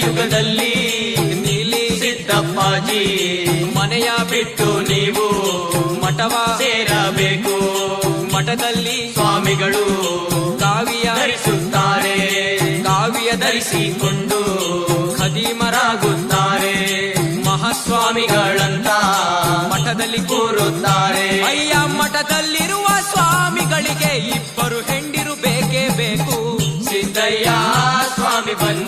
ಕಲಿಯುಗದಲ್ಲಿ ನೀಲಿ ಸಿದ್ದಪ್ಪಾಜಿ ಮನೆಯ ಬಿಟ್ಟು ನೀವು ಮಠವ ಸೇರಬೇಕು. ಮಠದಲ್ಲಿ ಸ್ವಾಮಿಗಳು ಕಾವ್ಯ ಧರಿಸುತ್ತಾರೆ. ಕಾವ್ಯ ಧರಿಸಿ ಧರಿಸಿಕೊಂಡು ಖದೀಮರಾಗುತ್ತಾರೆ. ಮಹಾಸ್ವಾಮಿಗಳಂತ ಮಠದಲ್ಲಿ ಕೂರುತ್ತಾರೆ. ಅಯ್ಯ, ಮಠದಲ್ಲಿರುವ ಸ್ವಾಮಿಗಳಿಗೆ ಇಬ್ಬರು ಹೆಂಡಿರು ಬೇಕೇ ಬೇಕು. ಸಿದ್ದಯ್ಯ, ಸ್ವಾಮಿ ಬನ್ನಿ.